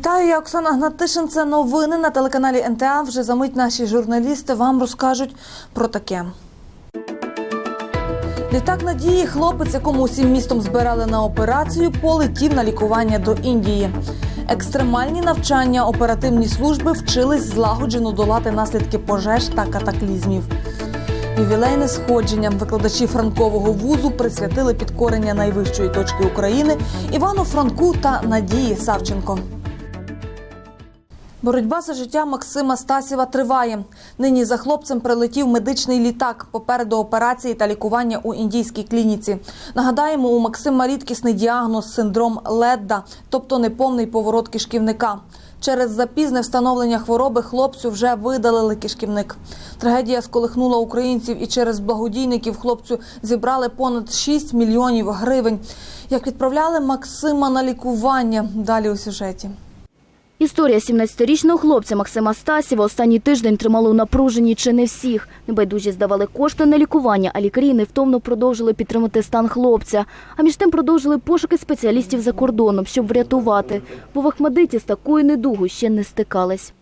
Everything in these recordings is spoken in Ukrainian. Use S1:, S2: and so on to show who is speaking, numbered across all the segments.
S1: Вітаю, я Оксана Гнатишин. Це новини на телеканалі НТА. Вже за мить наші журналісти вам розкажуть про таке. Літак надії хлопець, якому усім містом збирали на операцію, полетів на лікування до Індії. Екстремальні навчання оперативні служби вчились злагоджено долати наслідки пожеж та катаклізмів. Ювілейне сходження викладачі Франкового вузу присвятили підкорення найвищої точки України Івану Франку та Надії Савченко. Боротьба за життя Максима Стасєва триває. Нині за хлопцем прилетів медичний літак попереду операції та лікування у індійській клініці. Нагадаємо, у Максима рідкісний діагноз синдром Ледда, тобто неповний поворот кишківника. Через запізне встановлення хвороби хлопцю вже видалили кишківник. Трагедія сколихнула українців і через благодійників хлопцю зібрали понад 6 мільйонів гривень. Як відправляли Максима на лікування? Далі у сюжеті.
S2: Історія 17-річного хлопця Максима Стасєва останній тиждень тримала у напруженні чи не всіх. Небайдужі здавали кошти на лікування, а лікарі невтомно продовжили підтримати стан хлопця. А між тим продовжили пошуки спеціалістів за кордоном, щоб врятувати. Бо в Ахмадиті з такою недугою ще не стикались.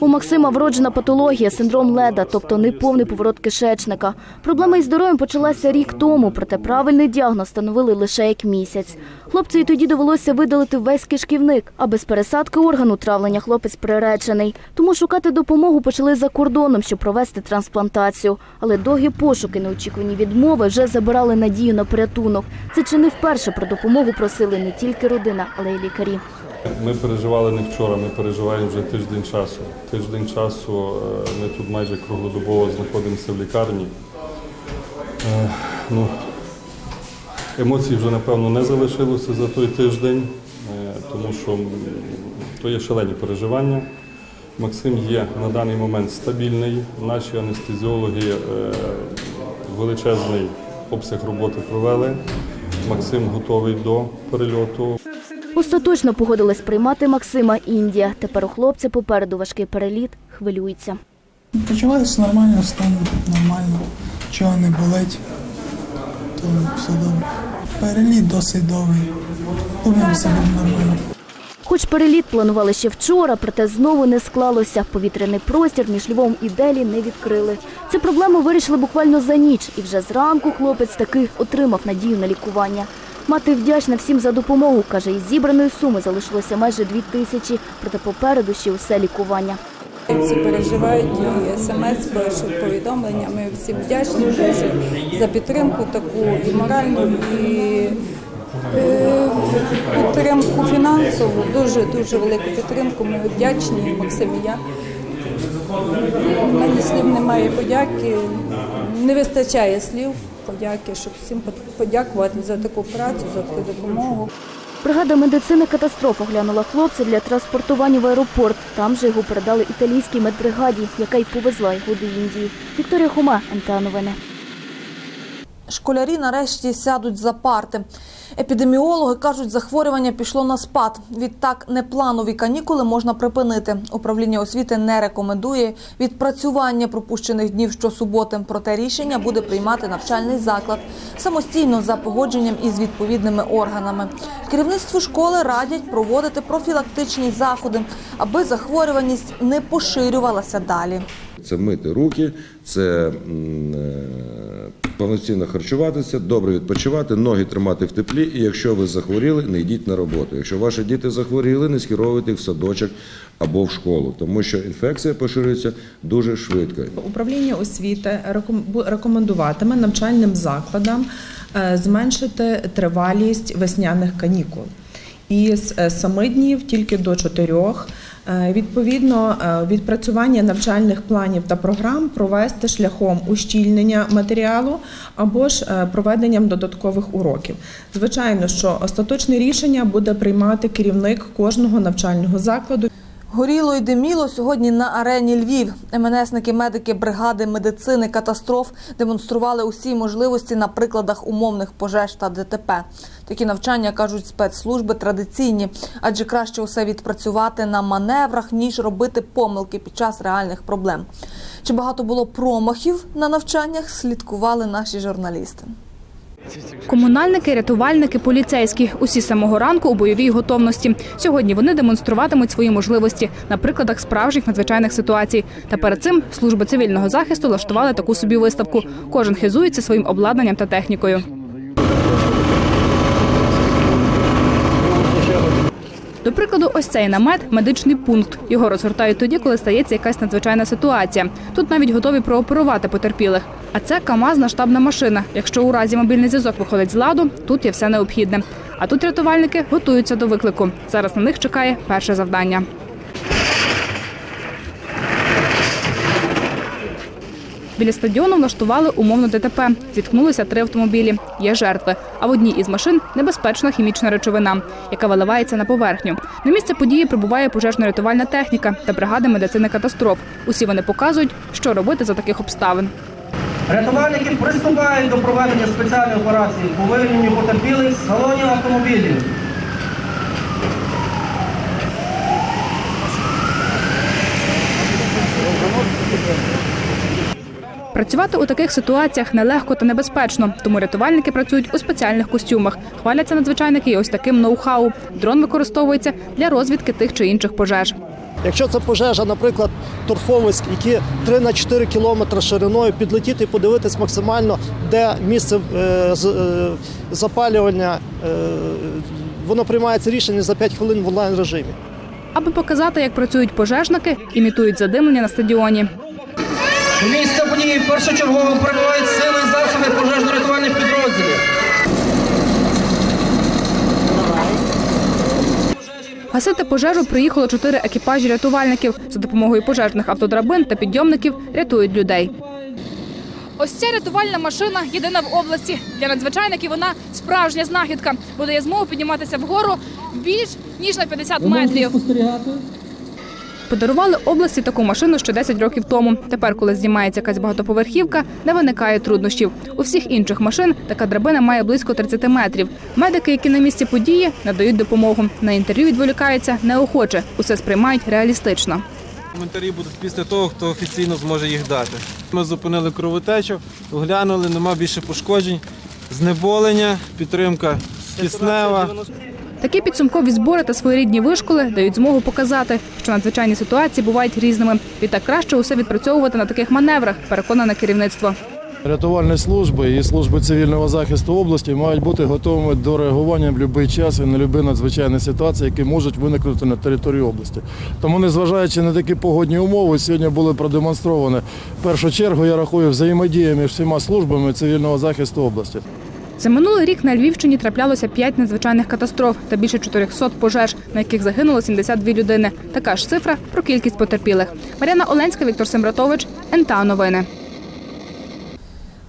S2: У Максима вроджена патологія, синдром леда, тобто неповний поворот кишечника. Проблема із здоров'ям почалася рік тому, проте правильний діагноз встановили лише як місяць. Хлопцю і тоді довелося видалити весь кишківник, а без пересадки органу травлення хлопець приречений. Тому шукати допомогу почали за кордоном, щоб провести трансплантацію. Але довгі пошуки, неочікувані відмови вже забирали надію на порятунок. Це чи не вперше про допомогу просили не тільки родина, але й лікарі.
S3: Ми переживали не вчора, ми переживаємо вже тиждень часу. Тиждень часу е, ми тут майже круглодобово знаходимося в лікарні. Е, Ну, емоцій вже, напевно, не залишилося за той тиждень, е, тому що то є шалені переживання. Максим є на даний момент стабільний. Наші анестезіологи величезний обсяг роботи провели. Максим готовий до перельоту.
S2: Остаточно погодилась приймати Максима Індія. Тепер у хлопця попереду важкий переліт, хвилюється.
S4: Почуваюся нормально, стану нормально, чого не болить, то все добре. Переліт досить довгий. Думаю, все буде нормально.
S2: Хоч переліт планували ще вчора, проте знову не склалося. Повітряний простір між Львовом і Делі не відкрили. Цю проблему вирішили буквально за ніч, і вже зранку хлопець таки отримав надію на лікування. Мати вдячна всім за допомогу, каже, із зібраної суми залишилося майже дві тисячі, проте попереду ще усе лікування.
S5: Всі переживають і смс, пишуть повідомлення. Ми всім вдячні дуже за підтримку таку і моральну, і е, підтримку фінансову. Дуже дуже велику підтримку. Ми вдячні, Максим і я. У мене слів немає подяки. Не вистачає слів подяки, щоб всім подякувати за таку працю, за таку допомогу.
S2: Бригада медицини катастроф оглянула хлопця для транспортування в аеропорт. Там же його передали італійській медбригаді, яка й повезла його до Індії. Вікторія Хома, НТА Новини.
S1: Школярі нарешті сядуть за парти. Епідеміологи кажуть, захворювання пішло на спад. Відтак непланові канікули можна припинити. Управління освіти не рекомендує відпрацювання пропущених днів щосуботи. Проте рішення буде приймати навчальний заклад самостійно за погодженням із відповідними органами. Керівництву школи радять проводити профілактичні заходи, аби захворюваність не поширювалася далі.
S6: Це мити руки, це е, повноцінно харчуватися, добре відпочивати, ноги тримати в теплі. І якщо ви захворіли, не йдіть на роботу. Якщо ваші діти захворіли, не скеровуйте їх в садочок або в школу, тому що інфекція поширюється дуже швидко.
S7: Управління освіти рекомендуватиме навчальним закладам е, зменшити тривалість весняних канікул із 7 е, днів тільки до 4 Відповідно, е, відпрацювання навчальних планів та програм провести шляхом ущільнення матеріалу або ж е, проведенням додаткових уроків. Звичайно, що остаточне рішення буде приймати керівник кожного навчального закладу.
S1: Горіло й диміло сьогодні на арені Львів. МНСники, медики бригади медицини катастроф демонстрували усі можливості на прикладах умовних пожеж та ДТП. Такі навчання кажуть спецслужби традиційні, адже краще усе відпрацювати на маневрах ніж робити помилки під час реальних проблем. Чи багато було промахів на навчаннях? Слідкували наші журналісти.
S8: Комунальники, рятувальники, поліцейські – усі самого ранку у бойовій готовності. Сьогодні вони демонструватимуть свої можливості на прикладах справжніх надзвичайних ситуацій. Та перед цим служби цивільного захисту влаштували таку собі виставку. Кожен хизується своїм обладнанням та технікою. До прикладу, ось цей намет медичний пункт. Його розгортають тоді, коли стається якась надзвичайна ситуація. Тут навіть готові прооперувати потерпілих. А це КАМАЗна штабна машина. Якщо у разі мобільний зв'язок виходить з ладу, тут є все необхідне. А тут рятувальники готуються до виклику. Зараз на них чекає перше завдання. Біля стадіону влаштували умовно ДТП. Зіткнулися три автомобілі. Є жертви. А в одній із машин небезпечна хімічна речовина, яка виливається на поверхню. На місце події прибуває пожежно-рятувальна техніка та бригада медицини катастроф. Усі вони показують, що робити за таких обставин.
S9: Рятувальники приступають до проведення спеціальної операції по вивільненню потерпілих з салонів автомобілів.
S8: Працювати у таких ситуаціях нелегко та небезпечно, тому рятувальники працюють у спеціальних костюмах. Хваляться надзвичайники і ось таким ноу-хау. Дрон використовується для розвідки тих чи інших пожеж.
S10: Якщо це пожежа, наприклад, торфовиськ, які 3 на 4 кілометри шириною, підлетіти і подивитись максимально, де місце е, е, запалювання, е, воно приймається рішення за 5 хвилин в онлайн режимі.
S8: Аби показати, як працюють пожежники, імітують задимлення на стадіоні.
S9: У місце події першочергово прибувають сили і засоби пожежно-рятувальних підрозділів.
S8: Гасити пожежу приїхало чотири екіпажі рятувальників. За допомогою пожежних автодрабин та підйомників рятують людей. Ось ця рятувальна машина єдина в області. Для надзвичайників вона справжня знахідка, бо дає змогу підніматися вгору більш ніж на 50 метрів. Подарували області таку машину ще 10 років тому. Тепер, коли знімається якась багатоповерхівка, не виникає труднощів. У всіх інших машин така драбина має близько 30 метрів. Медики, які на місці події, надають допомогу. На інтерв'ю відволікаються неохоче. Усе сприймають реалістично.
S11: Коментарі будуть після того, хто офіційно зможе їх дати. Ми зупинили кровотечу, оглянули, нема більше пошкоджень, знеболення, підтримка киснева.
S8: Такі підсумкові збори та своєрідні вишколи дають змогу показати, що надзвичайні ситуації бувають різними. Відтак краще усе відпрацьовувати на таких маневрах, переконане керівництво.
S12: Рятувальні служби і служби цивільного захисту області мають бути готовими до реагування в будь-який час і на будь-які надзвичайні ситуації, які можуть виникнути на території області. Тому, незважаючи на такі погодні умови, сьогодні були продемонстровані в першу чергу, я рахую, взаємодія між всіма службами цивільного захисту області.
S8: За минулий рік на Львівщині траплялося 5 надзвичайних катастроф та більше 400 пожеж, на яких загинуло 72 людини. Така ж цифра про кількість потерпілих. Мар'яна Оленська, Віктор Сембратович, НТА Новини.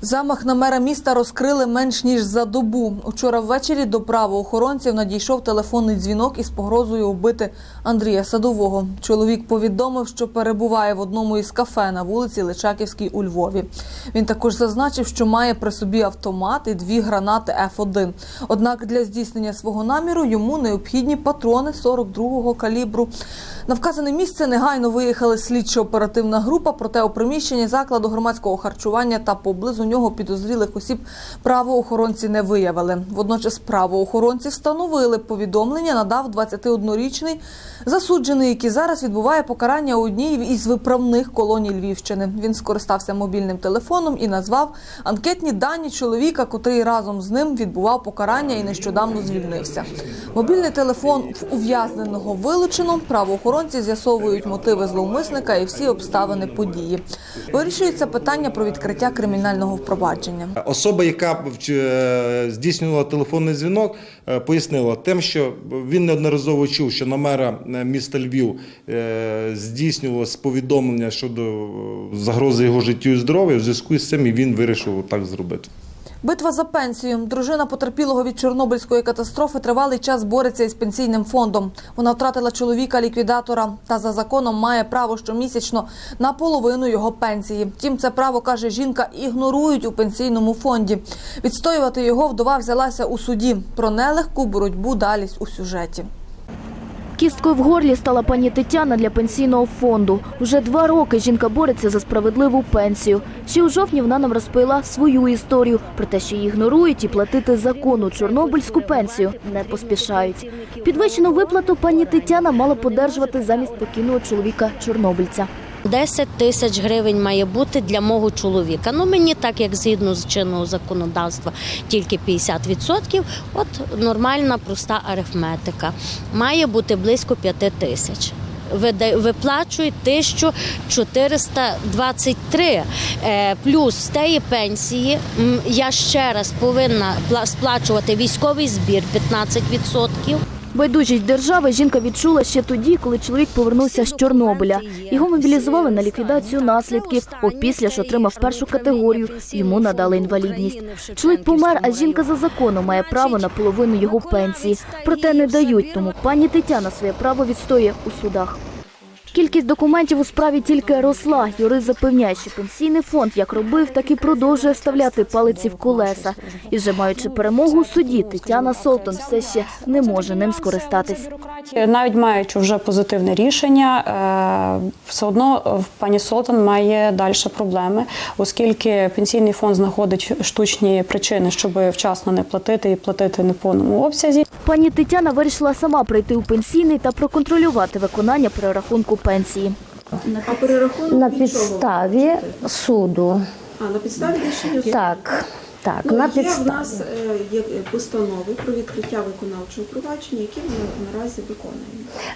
S1: Замах на мера міста розкрили менш ніж за добу. Учора ввечері до правоохоронців надійшов телефонний дзвінок із погрозою вбити Андрія Садового. Чоловік повідомив, що перебуває в одному із кафе на вулиці Личаківській у Львові. Він також зазначив, що має при собі автомат і дві гранати Ф1. Однак для здійснення свого наміру йому необхідні патрони 42-го калібру. На вказане місце негайно виїхали слідчо-оперативна група, проте у приміщенні закладу громадського харчування та поблизу нього підозрілих осіб правоохоронці не виявили. Водночас правоохоронці встановили повідомлення, надав 21-річний засуджений, який зараз відбуває покарання у одній із виправних колоній Львівщини. Він скористався мобільним телефоном і назвав анкетні дані чоловіка, котрий разом з ним відбував покарання і нещодавно звільнився. Мобільний телефон в ув'язненого вилучено. Правоохоронці з'ясовують мотиви зловмисника і всі обставини події. Вирішується питання про відкриття кримінального впровадження.
S13: Особа, яка е, здійснювала телефонний дзвінок, е, пояснила тим, що він неодноразово чув, що на мера е, міста Львів здійснювалось повідомлення щодо загрози його життю і здоров'ю. В зв'язку з цим і він вирішив так зробити.
S1: Битва за пенсію. Дружина потерпілого від Чорнобильської катастрофи тривалий час бореться із пенсійним фондом. Вона втратила чоловіка ліквідатора та за законом має право щомісячно на половину його пенсії. Втім, це право каже жінка, ігнорують у пенсійному фонді. Відстоювати його вдова взялася у суді. Про нелегку боротьбу далі у сюжеті.
S2: Кісткою в горлі стала пані Тетяна для пенсійного фонду. Уже два роки жінка бореться за справедливу пенсію. Ще у жовтні вона нам розповіла свою історію про те, що її ігнорують і платити закону чорнобильську пенсію не поспішають. Підвищену виплату пані Тетяна мала подержувати замість покійного чоловіка чорнобильця.
S14: 10 тисяч гривень має бути для мого чоловіка. Ну мені так як згідно з чинного законодавства, тільки 50%, От нормальна проста арифметика. Має бути близько 5 тисяч. Виплачують 1423. Е, Плюс з тієї пенсії я ще раз повинна пла- сплачувати військовий збір 15%.
S2: Байдужість держави жінка відчула ще тоді, коли чоловік повернувся з Чорнобиля. Його мобілізували на ліквідацію наслідків. Опісля ж отримав першу категорію. Йому надали інвалідність. Чоловік помер, а жінка за законом має право на половину його пенсії. Проте не дають, тому пані Тетяна своє право відстоює у судах. Кількість документів у справі тільки росла. Юрист запевняє, що пенсійний фонд як робив, так і продовжує вставляти палиці в колеса. І вже маючи перемогу у суді, Тетяна Солтон все ще не може ним скористатись.
S15: Навіть маючи вже позитивне рішення, е, все одно е, пані Солтан має далі проблеми, оскільки пенсійний фонд знаходить штучні причини, щоб вчасно не платити і платити не повному обсязі.
S2: Пані Тетяна вирішила сама прийти у пенсійний та проконтролювати виконання перерахунку пенсії.
S16: На підставі суду.
S17: А на підставі рішення суду?
S16: Так, так,
S17: Ну,
S16: на
S17: є в нас е, є постанови про відкриття виконавчого провадження, які ми наразі виконуємо.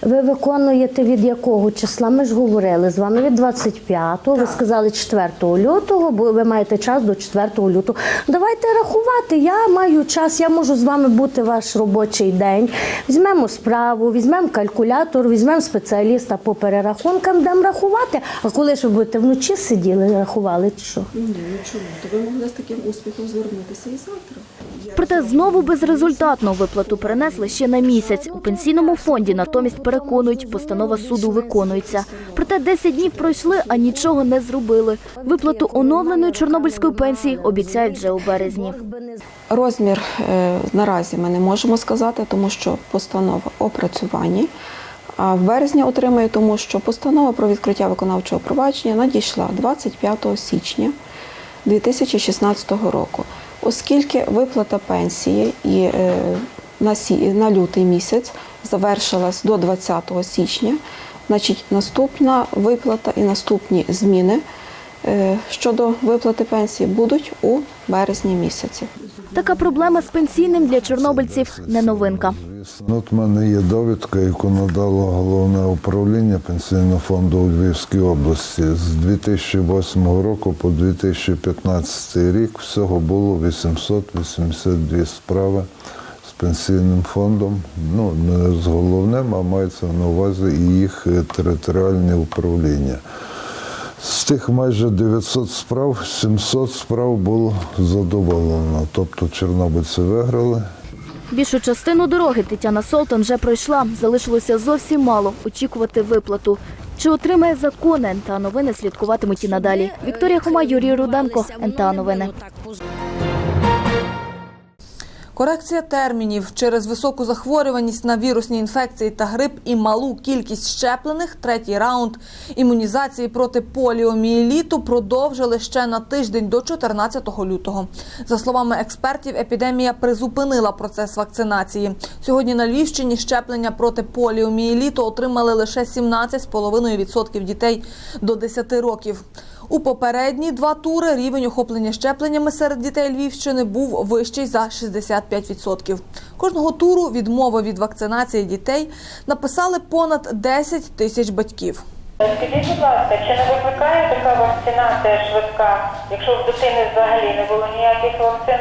S16: Ви виконуєте від якого числа? Ми ж говорили з вами від 25-го. Ви сказали 4 лютого, бо ви маєте час до 4 лютого. Давайте рахувати. Я маю час, я можу з вами бути ваш робочий день. Візьмемо справу, візьмемо калькулятор, візьмемо спеціаліста по перерахункам, будемо рахувати. А коли ж ви будете вночі сиділи, рахували чи що?
S17: Ні, чому? То ви могли з таким успіхом звернутися і завтра.
S2: Проте знову безрезультатно виплату перенесли ще на місяць. У пенсійному фонді натомість переконують, постанова суду виконується. Проте 10 днів пройшли, а нічого не зробили. Виплату оновленої чорнобильської пенсії обіцяють вже у березні.
S18: Розмір е, наразі ми не можемо сказати, тому що постанова опрацюванні. А в березні отримає, тому що постанова про відкриття виконавчого провадження надійшла 25 січня 2016 року. Оскільки виплата пенсії і е, на, лютий місяць завершилась до 20 січня, значить наступна виплата і наступні зміни е, щодо виплати пенсії будуть у березні місяці.
S2: Така проблема з пенсійним для чорнобильців не новинка.
S19: От в мене є довідка, яку надало головне управління пенсійного фонду у Львівській області. З 2008 року по 2015 рік всього було 882 справи з пенсійним фондом. Ну, не з головним, а мається на увазі і їх територіальне управління. З тих майже 900 справ, 700 справ було задоволено. Тобто чорнобильці виграли.
S2: Більшу частину дороги Тетяна Солтон вже пройшла. Залишилося зовсім мало очікувати виплату. Чи отримає закони НТА новини слідкуватимуть і надалі. Вікторія Хома, Юрій Руденко, НТА новини.
S1: Корекція термінів через високу захворюваність на вірусні інфекції та грип і малу кількість щеплених. Третій раунд імунізації проти поліомієліту продовжили ще на тиждень до 14 лютого. За словами експертів, епідемія призупинила процес вакцинації. Сьогодні на Львівщині щеплення проти поліомієліту отримали лише 17,5% дітей до 10 років. У попередні два тури рівень охоплення щепленнями серед дітей Львівщини був вищий за 65%. Кожного туру відмови від вакцинації дітей написали понад 10 тисяч батьків.
S20: Скажіть, будь ласка, чи не викликає така вакцинація швидка, якщо в дитини взагалі не було ніяких вакцин?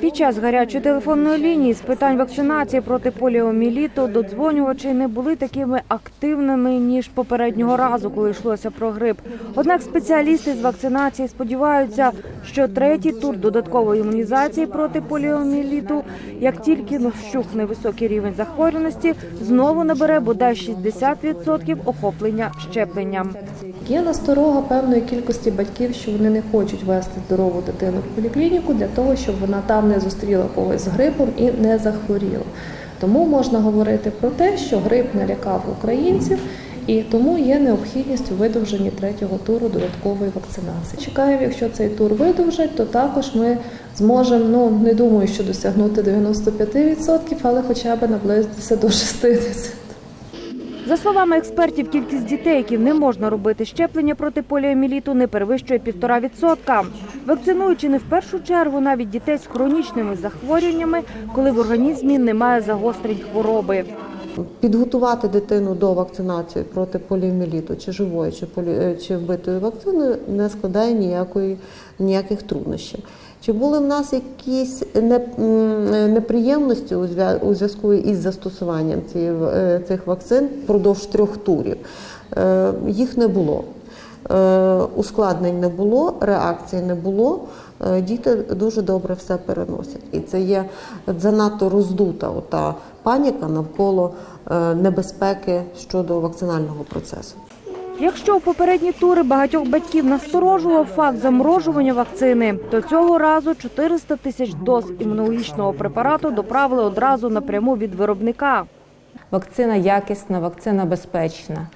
S21: Під час гарячої телефонної лінії з питань вакцинації проти поліоміліту додзвонювачі не були такими активними ніж попереднього разу, коли йшлося про грип. Однак спеціалісти з вакцинації сподіваються, що третій тур додаткової імунізації проти поліоміліту, як тільки вщухне високий рівень захворюваності, знову набере бодай 60% охоплення щепленням.
S22: Є насторога певної кількості батьків, що вони не хочуть вести здорову дитину в поліклініку для того, щоб вона там не зустріла когось з грипом і не захворіла. Тому можна говорити про те, що грип налякав українців. І тому є необхідність у видовженні третього туру додаткової вакцинації. Чекаємо, якщо цей тур видовжать, то також ми зможемо, ну не думаю, що досягнути 95%, але хоча б наблизитися до 60%.
S21: За словами експертів, кількість дітей, яким не можна робити щеплення проти поліоміліту, не перевищує 1,5%. Вакцинуючи не в першу чергу навіть дітей з хронічними захворюваннями, коли в організмі немає загострень хвороби.
S23: Підготувати дитину до вакцинації проти поліоміеліту, чи живої, чи полі... е, чи вбитої вакцини не складає ніякої, ніяких труднощів. Чи були в нас якісь неприємності у зв'язку із застосуванням е, цих вакцин впродовж трьох турів? Е, Їх не було. Ускладнень не було, реакцій не було. Діти дуже добре все переносять. І це є занадто роздута ота паніка навколо е, небезпеки щодо вакцинального процесу.
S21: Якщо у попередні тури багатьох батьків насторожував факт заморожування вакцини, то цього разу 400 тисяч доз імунологічного препарату доправили одразу напряму від виробника.
S24: Вакцина якісна, вакцина безпечна.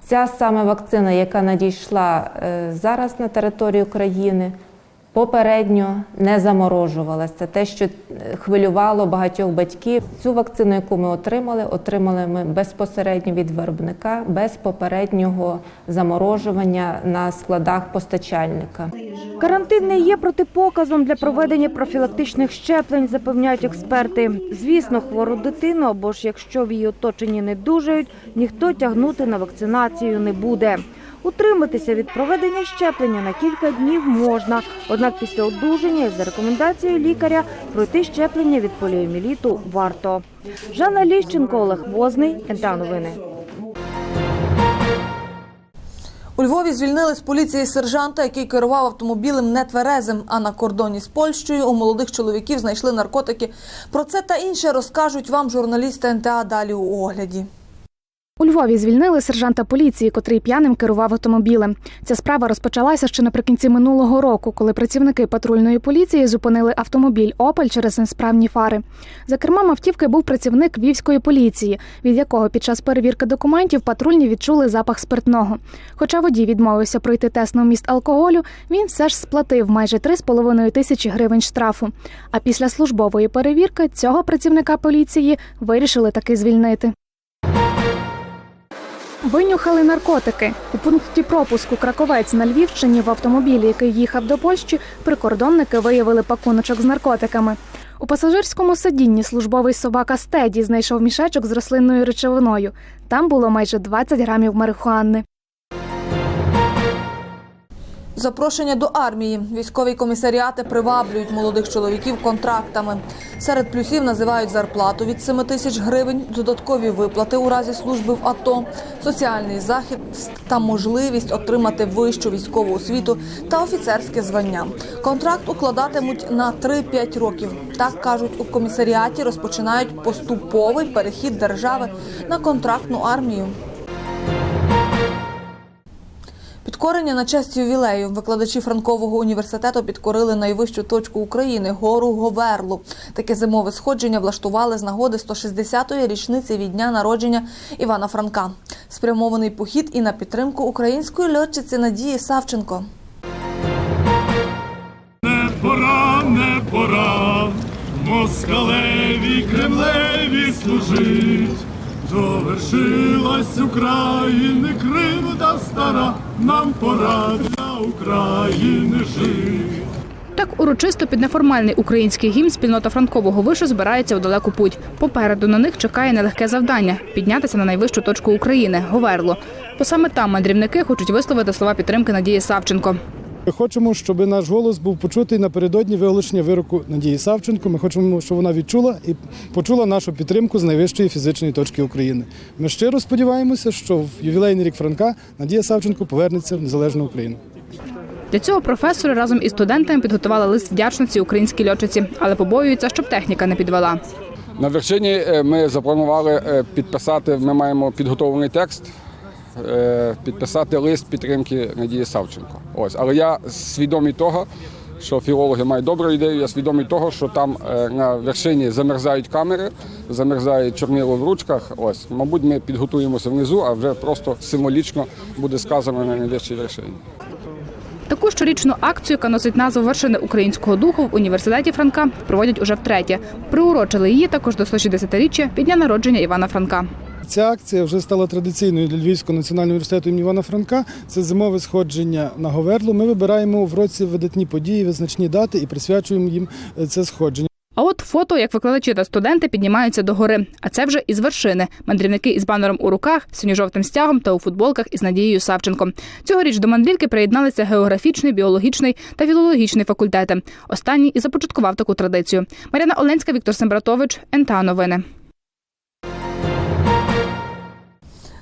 S24: Ця саме вакцина, яка надійшла е, зараз на територію країни, попередньо не заморожувалася. Це те, що е, хвилювало багатьох батьків. Цю вакцину, яку ми отримали, отримали ми безпосередньо від виробника, без попереднього заморожування на складах постачальника.
S21: Карантин не є протипоказом для проведення профілактичних щеплень, запевняють експерти. Звісно, хвору дитину або ж якщо в її оточенні не дужають, ніхто тягнути на вакцинацію не буде. Утриматися від проведення щеплення на кілька днів можна, однак після одужання за рекомендацією лікаря пройти щеплення від поліоміліту варто. Жанна Ліщенко, Олег Возний, НТА Новини.
S1: У Львові звільнили з поліції сержанта, який керував автомобілем нетверезим. А на кордоні з Польщею у молодих чоловіків знайшли наркотики. Про це та інше розкажуть вам журналісти НТА далі у огляді.
S8: У Львові звільнили сержанта поліції, котрий п'яним керував автомобілем. Ця справа розпочалася ще наприкінці минулого року, коли працівники патрульної поліції зупинили автомобіль Опель через несправні фари. За кермом автівки був працівник львівської поліції, від якого під час перевірки документів патрульні відчули запах спиртного. Хоча водій відмовився пройти тест на вміст алкоголю, він все ж сплатив майже 3,5 тисячі гривень штрафу. А після службової перевірки цього працівника поліції вирішили таки звільнити. Винюхали наркотики. У пункті пропуску Краковець на Львівщині в автомобілі, який їхав до Польщі, прикордонники виявили пакуночок з наркотиками. У пасажирському сидінні службовий собака Стеді знайшов мішечок з рослинною речовиною. Там було майже 20 грамів марихуани.
S1: Запрошення до армії. Військові комісаріати приваблюють молодих чоловіків контрактами. Серед плюсів називають зарплату від 7 тисяч гривень, додаткові виплати у разі служби в АТО, соціальний захист та можливість отримати вищу військову освіту та офіцерське звання. Контракт укладатимуть на 3-5 років. Так кажуть, у комісаріаті розпочинають поступовий перехід держави на контрактну армію. Підкорення на честь ювілею викладачі Франкового університету підкорили найвищу точку України гору Говерлу. Таке зимове сходження влаштували з нагоди 160-ї річниці від дня народження Івана Франка. Спрямований похід і на підтримку української льотчиці Надії Савченко.
S25: Не пора, не пора, москалеві Кремлеві служить. Довершилась України кривда стара, нам пора для України жити.
S8: Так урочисто під неформальний український гімн спільнота Франкового вишу збирається у далеку путь. Попереду на них чекає нелегке завдання піднятися на найвищу точку України Говерло. Бо саме там мандрівники хочуть висловити слова підтримки Надії Савченко.
S26: Ми хочемо, щоб наш голос був почутий напередодні виголошення вироку Надії Савченко. Ми хочемо, щоб вона відчула і почула нашу підтримку з найвищої фізичної точки України. Ми щиро сподіваємося, що в ювілейний рік Франка Надія Савченко повернеться в незалежну Україну.
S8: Для цього професори разом із студентами підготували лист вдячності українській льотчиці, але побоюються, щоб техніка не підвела.
S27: На вершині е, ми запланували е, підписати. Ми маємо підготовлений текст, підписати лист підтримки Надії Савченко. Ось, але я свідомий того, що філологи мають добру ідею. Я свідомий того, що там е, на вершині замерзають камери, замерзає чорнило в ручках. Ось, мабуть, ми підготуємося внизу, а вже просто символічно буде сказано на найвищій вершині.
S8: Таку щорічну акцію, яка носить назву вершини українського духу в університеті Франка, проводять уже втретє. Приурочили її також до 160-річчя від дня народження Івана Франка.
S26: Ця акція вже стала традиційною для Львівського національного університету імені Івана Франка. Це зимове сходження на Говерлу. Ми вибираємо в році видатні події, визначні дати і присвячуємо їм е, це сходження.
S8: А от фото, як викладачі та студенти піднімаються до гори. А це вже із вершини. Мандрівники із банером у руках, синьо-жовтим стягом та у футболках із Надією Савченко. Цьогоріч до мандрівки приєдналися географічний, біологічний та філологічний факультети. Останній і започаткував таку традицію. Мар'яна Оленська, Віктор Сембратович, НТА Новини.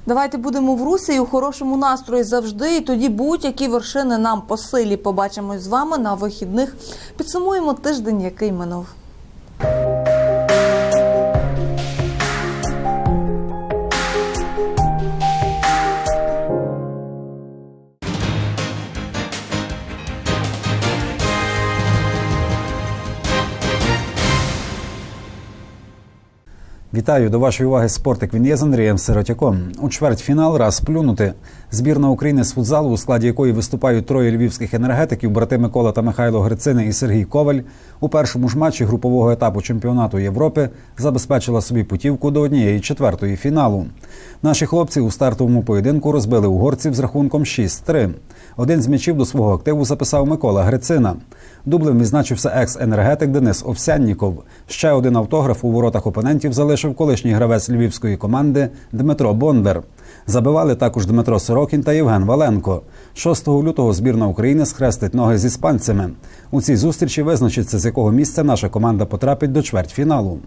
S1: Давайте будемо в русі і у хорошому настрої завжди. І тоді будь-які вершини нам по силі. Побачимось з вами на вихідних. Підсумуємо тиждень, який минув.
S28: Вітаю до вашої уваги спортик. Він є з Андрієм Сиротяком. У чвертьфінал раз плюнути. Збірна України з футзалу, у складі якої виступають троє львівських енергетиків, брати Микола та Михайло Грицини і Сергій Коваль, у першому ж матчі групового етапу чемпіонату Європи забезпечила собі путівку до однієї четвертої фіналу. Наші хлопці у стартовому поєдинку розбили угорців з рахунком 6-3. Один з м'ячів до свого активу записав Микола Грицина. Дублем відзначився екс-енергетик Денис Овсянніков. Ще один автограф у воротах опонентів залишив колишній гравець львівської команди Дмитро Бондар. Забивали також Дмитро Сорокін та Євген Валенко. 6 лютого збірна України схрестить ноги з іспанцями. У цій зустрічі визначиться, з якого місця наша команда потрапить до чвертьфіналу.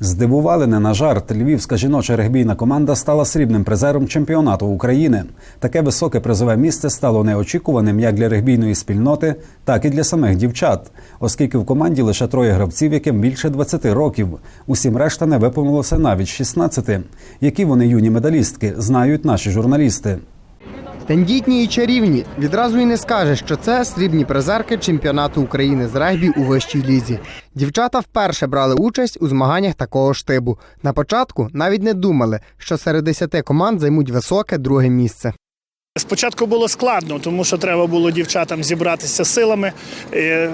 S28: Здивували не на жарт. Львівська жіноча регбійна команда стала срібним призером чемпіонату України. Таке високе призове місце стало неочікуваним як для регбійної спільноти, так і для самих дівчат, оскільки в команді лише троє гравців, яким більше 20 років. Усім решта не виповнилося навіть 16. Які вони юні медалістки, знають наші журналісти.
S29: Тендітні і чарівні. Відразу і не скажеш, що це срібні призерки чемпіонату України з регбі у вищій лізі. Дівчата вперше брали участь у змаганнях такого штибу. На початку навіть не думали, що серед десяти команд займуть високе друге місце.
S30: Спочатку було складно, тому що треба було дівчатам зібратися силами, е,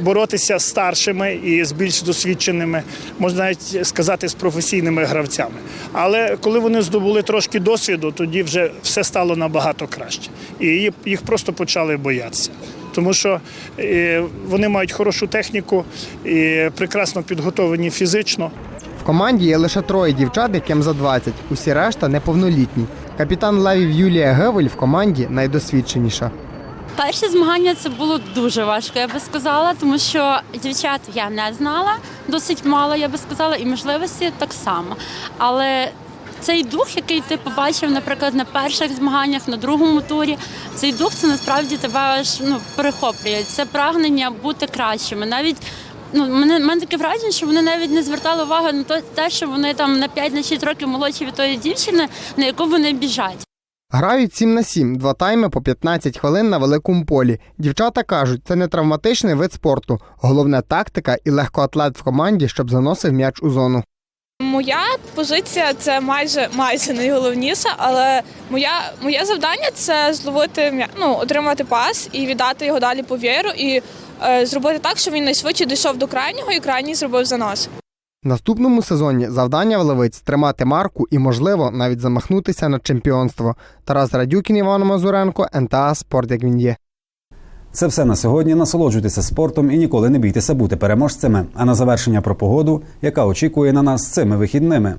S30: боротися з старшими і з більш досвідченими, можна навіть сказати, з професійними гравцями. Але коли вони здобули трошки досвіду, тоді вже все стало набагато краще. І їх просто почали боятися. Тому що е, вони мають хорошу техніку, і прекрасно підготовлені фізично.
S29: В команді є лише троє дівчат, яким за 20. Усі решта неповнолітні. Капітан Левів Юлія Гевель в команді найдосвідченіша.
S31: Перші змагання це було дуже важко, я би сказала, тому що дівчат я не знала, досить мало, я би сказала, і можливості так само. Але цей дух, який ти побачив, наприклад, на перших змаганнях, на другому турі, цей дух це насправді тебе аж ну, перехоплює. Це прагнення бути кращими. Навіть ну, мене, мене таке враження, що вони навіть не звертали увагу на те, що вони там на 5-6 років молодші від тої дівчини, на яку вони біжать.
S29: Грають 7 на 7, два тайми по 15 хвилин на великому полі. Дівчата кажуть, це не травматичний вид спорту. Головне тактика і легкоатлет в команді, щоб заносив м'яч у зону.
S32: Моя позиція це майже майже найголовніша, але моя моє завдання це зловити м'я- ну, отримати пас і віддати його далі по вієру і зробити так, щоб він найшвидше дійшов до крайнього і крайній зробив занос.
S29: В наступному сезоні завдання левиць тримати марку і, можливо, навіть замахнутися на чемпіонство. Тарас Радюкін, Іван Мазуренко, НТА Спорт як він є.
S28: Це все на сьогодні. Насолоджуйтеся спортом і ніколи не бійтеся бути переможцями. А на завершення про погоду, яка очікує на нас цими вихідними.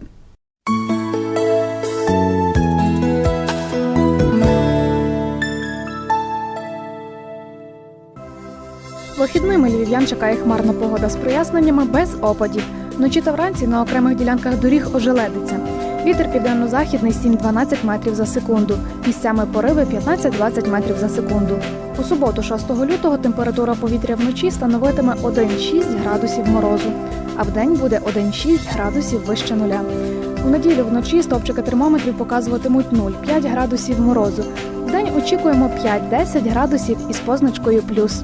S8: Вихідними львів'ян чекає хмарна погода з проясненнями без опадів. Вночі та вранці на окремих ділянках доріг ожеледиться. Вітер південно-західний 7-12 метрів за секунду. Місцями пориви 15-20 метрів за секунду. У суботу, 6 лютого, температура повітря вночі становитиме 1,6 градусів морозу, а вдень буде 1,6 градусів вище нуля. У неділю вночі стовпчики термометрів показуватимуть 0,5 градусів морозу. Вдень очікуємо 5-10 градусів із позначкою плюс.